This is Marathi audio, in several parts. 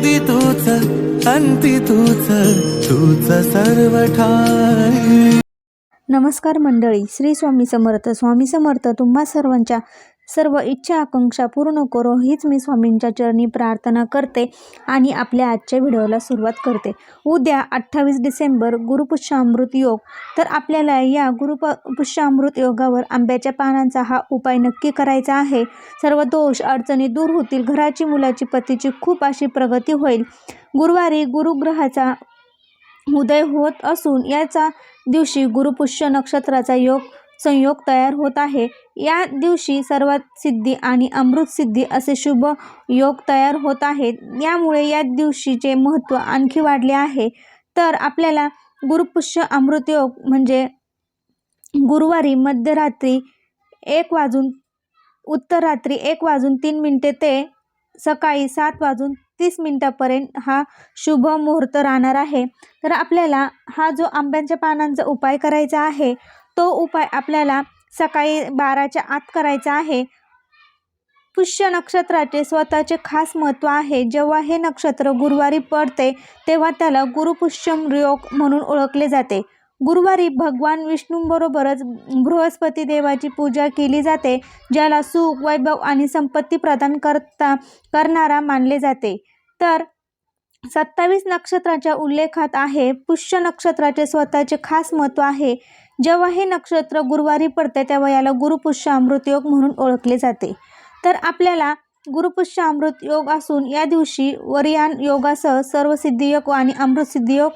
आधी तूच अंती तूच तूच सर्व ठाई नमस्कार मंडळी श्री स्वामी समर्थ. स्वामी समर्थ तुम्हा सर्वांच्या सर्व इच्छा आकांक्षा पूर्ण करो हीच मी स्वामींच्या चरणी प्रार्थना करते आणि आपल्या आजच्या व्हिडिओला सुरुवात करते. उद्या अठ्ठावीस डिसेंबर गुरुपुष्यामृत योग. तर आपल्याला या गुरुप पुष्यामृत योगावर आंब्याच्या पानांचा हा उपाय नक्की करायचा आहे. सर्व दोष अडचणी दूर होतील. घराची मुलाची पतीची खूप अशी प्रगती होईल. गुरुवारी गुरुग्रहाचा उदय होत असून याचा दिवशी गुरुपुष्य नक्षत्राचा योग संयोग तयार होत आहे. या दिवशी सर्वात सिद्धी आणि अमृत सिद्धी असे शुभ योग तयार होत आहेत. यामुळे या दिवशीचे महत्त्व आणखी वाढले आहे. तर आपल्याला गुरुपुष्य अमृत योग म्हणजे गुरुवारी मध्यरात्री एक वाजून उत्तर रात्री एक वाजून तीन मिनटे ते सकाळी सात वाजून तीस मिनटापर्यंत हा शुभ मुहूर्त राहणार आहे. तर आपल्याला हा जो आंब्यांच्या पानांचा उपाय करायचा आहे तो उपाय आपल्याला सकाळी बाराच्या आत करायचा आहे. पुष्य नक्षत्राचे स्वतःचे खास महत्त्व आहे. जेव्हा हे नक्षत्र गुरुवारी पडते तेव्हा त्याला गुरुपुष्यम योग म्हणून ओळखले जाते. गुरुवारी भगवान विष्णूंबरोबरच बृहस्पती देवाची पूजा केली जाते ज्याला सुख वैभव आणि संपत्ती प्रदान करता करणारा मानले जाते. तर सत्तावीस नक्षत्राच्या उल्लेखात आहे. पुष्य नक्षत्राचे स्वतःचे खास महत्त्व आहे. जेव्हा हे नक्षत्र गुरुवारी पडते तेव्हा याला गुरुपुष्य अमृत योग म्हणून ओळखले जाते. तर आपल्याला गुरुपुष्य अमृत योग असून या दिवशी वरियान योगासह सर्व सिद्धियोग आणि अमृत सिद्धियोग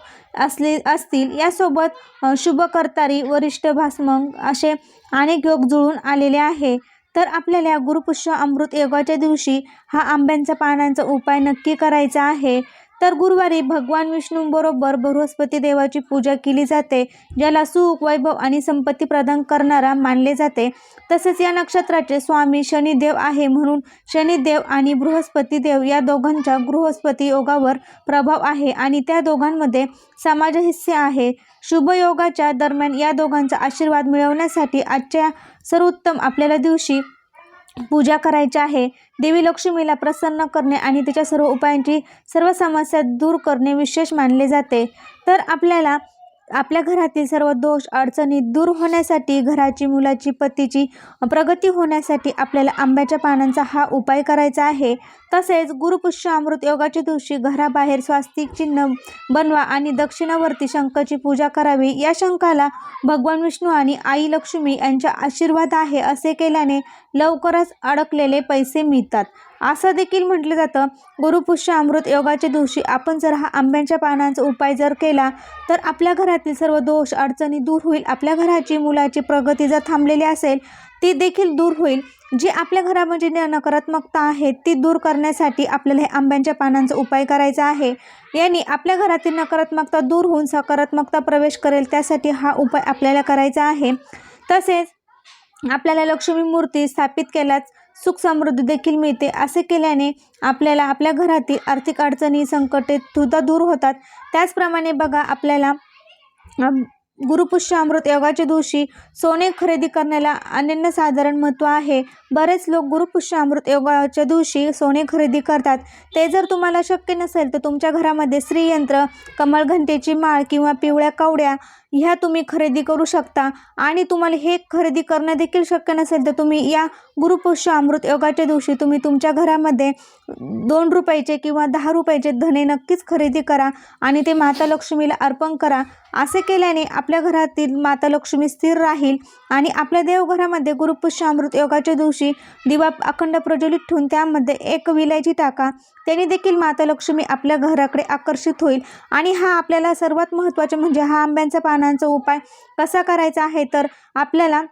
असले असतील. यासोबत शुभकर्तारी वरिष्ठ भास्मंग असे अनेक योग जुळून आलेले आहे. तर आपल्याला या गुरुपुष्य अमृत योगाच्या दिवशी हा आंब्यांच्या पानांचा उपाय नक्की करायचा आहे. तर गुरुवारी भगवान विष्णूंबरोबर बृहस्पती देवाची पूजा केली जाते ज्याला सुख वैभव आणि संपत्ती प्रदान करणारा मानले जाते. तसेच या नक्षत्राचे स्वामी शनिदेव आहे म्हणून शनिदेव आणि बृहस्पती देव या दोघांच्या बृहस्पती योगावर प्रभाव आहे आणि त्या दोघांमध्ये समाजहिस्य आहे. शुभयोगाच्या दरम्यान या दोघांचा आशीर्वाद मिळवण्यासाठी आजच्या सर्वोत्तम आपल्याला दिवशी पूजा करायची आहे. देवी लक्ष्मीला प्रसन्न करणे आणि तिच्या सर्व उपायांची सर्व समस्या दूर करणे विशेष मानले जाते. तर आपल्याला आपल्या घरातील सर्व दोष अडचणी दूर होण्यासाठी घराची मुलाची पतीची प्रगती होण्यासाठी आपल्याला आंब्याच्या पानांचा हा उपाय करायचा आहे. तसेच गुरुपुष्य अमृत योगाच्या दिवशी घराबाहेर स्वास्तिक चिन्ह बनवा आणि दक्षिणावर्ती शंखाची पूजा करावी. या शंखाला भगवान विष्णू आणि आई लक्ष्मी यांचा आशीर्वाद आहे असे केल्याने लवकरच अडकलेले पैसे मिळतात. असं देखील म्हटलं जातं गुरुपुष्य अमृत योगाच्या दिवशी आपण जर हा आंब्यांच्या पानांचा उपाय जर केला तर आपल्या घरातील सर्व दोष अडचणी दूर होईल. आपल्या घराची मुलाची प्रगती जर थांबलेली असेल ती देखील दूर होईल. जी आपल्या घरामध्ये न- नकारात्मकता आहे ती दूर करण्यासाठी आपल्याला हे आंब्यांच्या पानांचा उपाय करायचा आहे. यांनी आपल्या घरातील नकारात्मकता दूर होऊन सकारात्मकता प्रवेश करेल त्यासाठी हा उपाय आपल्याला करायचा आहे. तसेच आपल्याला लक्ष्मी मूर्ती स्थापित केल्यास सुख समृद्धी देखील मिळते. असे केल्याने आपल्याला आपल्या घरातील आर्थिक अडचणी संकटे सुद्धा दूर होतात. त्याचप्रमाणे बघा आपल्याला गुरुपुष्यामृत गुरुपुष्य अमृत योगाच्या दिवशी सोने खरेदी करण्याला अनन्यसाधारण महत्त्व आहे. बरेच लोक गुरुपुष्य अमृत योगाच्या दिवशी सोने खरेदी करतात. ते जर तुम्हाला शक्य नसेल तर तुमच्या घरामध्ये श्रीयंत्र कमळघंटेची माळ किंवा पिवळ्या कवड्या ह्या तुम्ही खरेदी करू शकता. आणि तुम्हाला हे खरेदी करणं देखील शक्य नसेल तर तुम्ही या गुरुपुष्य अमृत योगाच्या दिवशी तुम्ही तुमच्या घरामध्ये दोन रुपयाचे किंवा दहा रुपयाचे धने नक्कीच खरेदी करा आणि ते माता लक्ष्मीला अर्पण करा. असे केल्याने आपल्या घरातील माता लक्ष्मी स्थिर राहील आणि आपल्या देवघरामध्ये गुरुपुष्य अमृत योगाच्या दिवशी दिवा अखंड प्रज्वलित ठेवून त्यामध्ये एक विलायची टाका. त्याने देखील माता लक्ष्मी आपल्या घराकडे आकर्षित होईल. आणि हा आपल्याला सर्वात महत्त्वाचे म्हणजे हा आंब्यांचा पानांचा उपाय कसा करायचा आहे? तर आपल्याला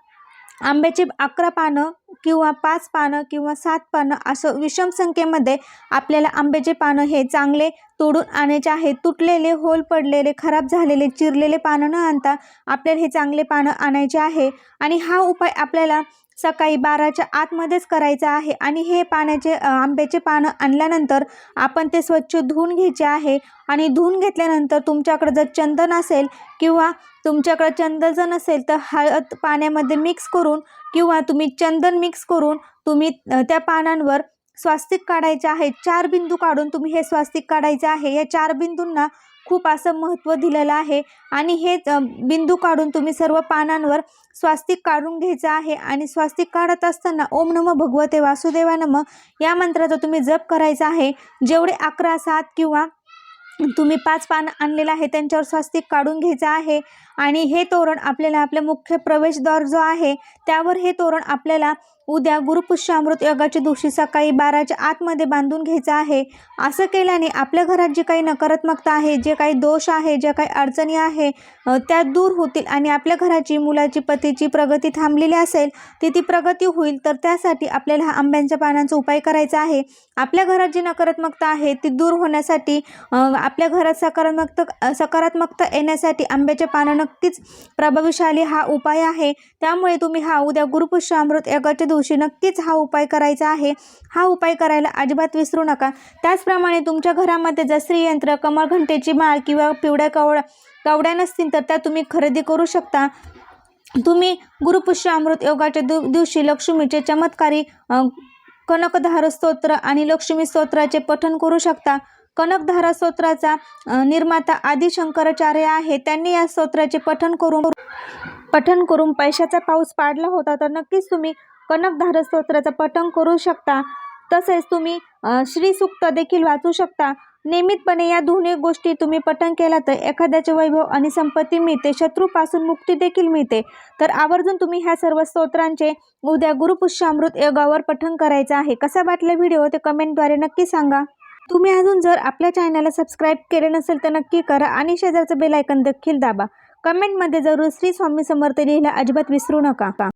आंब्याची अकरा पानं किंवा पाच पानं किंवा सात पानं असं विषम संख्येमध्ये आपल्याला आंब्याचे पानं हे चांगले तोडून आणायचे आहे तुटलेले होल पडलेले खराब झालेले चिरलेले पानं न आणता आपल्याला हे चांगले पानं आणायचे आहे. आणि हा उपाय आपल्याला सकाळी बाराच्या आतमध्येच करायचा आहे. आणि हे पाण्याचे आंब्याचे पानं आणल्यानंतर आपण ते स्वच्छ धुवून घ्यायचे आहे. आणि धुवून घेतल्यानंतर तुमच्याकडे जर चंदन असेल किंवा तुमच्याकडे चंदन जर नसेल तर हळद पाण्यामध्ये मिक्स करून किंवा तुम्ही चंदन मिक्स करून तुम्ही त्या पानांवर स्वास्तिक काढायचे आहे. चार बिंदू काढून तुम्ही हे स्वास्तिक काढायचे आहे. या चार बिंदूंना खूप असं महत्त्व दिलेलं आहे. आणि हे बिंदू काढून तुम्ही सर्व पानांवर स्वास्तिक काढून घ्यायचं आहे. आणि स्वास्तिक काढत असताना ओम नम भगवते वासुदेवा नम या मंत्राचा तुम्ही जप करायचा आहे. जेवढे अकरा सात किंवा तुम्ही पाच पान आणलेलं आहे त्यांच्यावर स्वास्तिक काढून घ्यायचं आहे आणि हे तोरण आपल्याला आपल्या मुख्य प्रवेशद्वार जो आहे त्यावर हे तोरण आपल्याला उद्या गुरुपुष्यामृत योगाच्या दिवशी सकाळी बाराच्या आतमध्ये बांधून घ्यायचं आहे. असं केल्याने आपल्या घरात जी काही नकारात्मकता आहे जे काही दोष आहे ज्या काही अडचणी आहे त्या दूर होतील आणि आपल्या घराची मुलाची पतीची प्रगती थांबलेली असेल ती ती प्रगती होईल तर त्यासाठी आपल्याला हा आंब्यांच्या पानांचा उपाय करायचा आहे. आपल्या घरात जी नकारात्मकता आहे ती दूर होण्यासाठी आप आपल्या घरात सकारात्मकता सकारात्मकता येण्यासाठी आंब्याचे पानं नक्कीच प्रभावशाली हा उपाय आहे. त्यामुळे तुम्ही हा उद्या गुरुपुष्य अमृत दिवशी नक्कीच हा उपाय करायचा आहे. हा उपाय करायला अजिबात विसरू नका. त्याचप्रमाणे तुमच्या घरामध्ये जर यंत्र कमळघंटेची माळ किंवा पिवळ्या कवड्या कवड्या नसतील तर त्या तुम्ही खरेदी करू शकता. तुम्ही गुरुपुष्य अमृत योगाच्या दिव दिवशी लक्ष्मीचे चमत्कारी कनकधार स्तोत्र आणि लक्ष्मी स्तोत्राचे पठन करू शकता. कनकधारा स्तोत्राचा निर्माता आदी शंकराचार्य आहे. त्यांनी या स्तोत्राचे पठन करून पठन करून पैशाचा पाऊस पाडला होता. तर नक्कीच तुम्ही कनकधार स्तोत्राचं पठन करू शकता. तसेच तुम्ही अ, श्रीसूक्त देखील वाचू शकता. नियमितपणे या दोन्ही गोष्टी तुम्ही पठण केला तर एखाद्याचे वैभव आणि संपत्ती मिळते. शत्रूपासून मुक्ती देखील मिळते. तर आवर्जून तुम्ही ह्या सर्व स्तोत्रांचे उद्या गुरुपुष्यामृत योगावर पठन करायचं आहे. कसा वाटला व्हिडिओ? ते कमेंटद्वारे नक्की सांगा. तुम्ही अजून जर आपल्या चॅनलला सबस्क्राईब केले नसेल तर नक्की करा आणि शेजारचं बेलायकन देखील दाबा. कमेंटमध्ये जरूर श्री स्वामी समर्थ लिहिला अजिबात विसरू नका.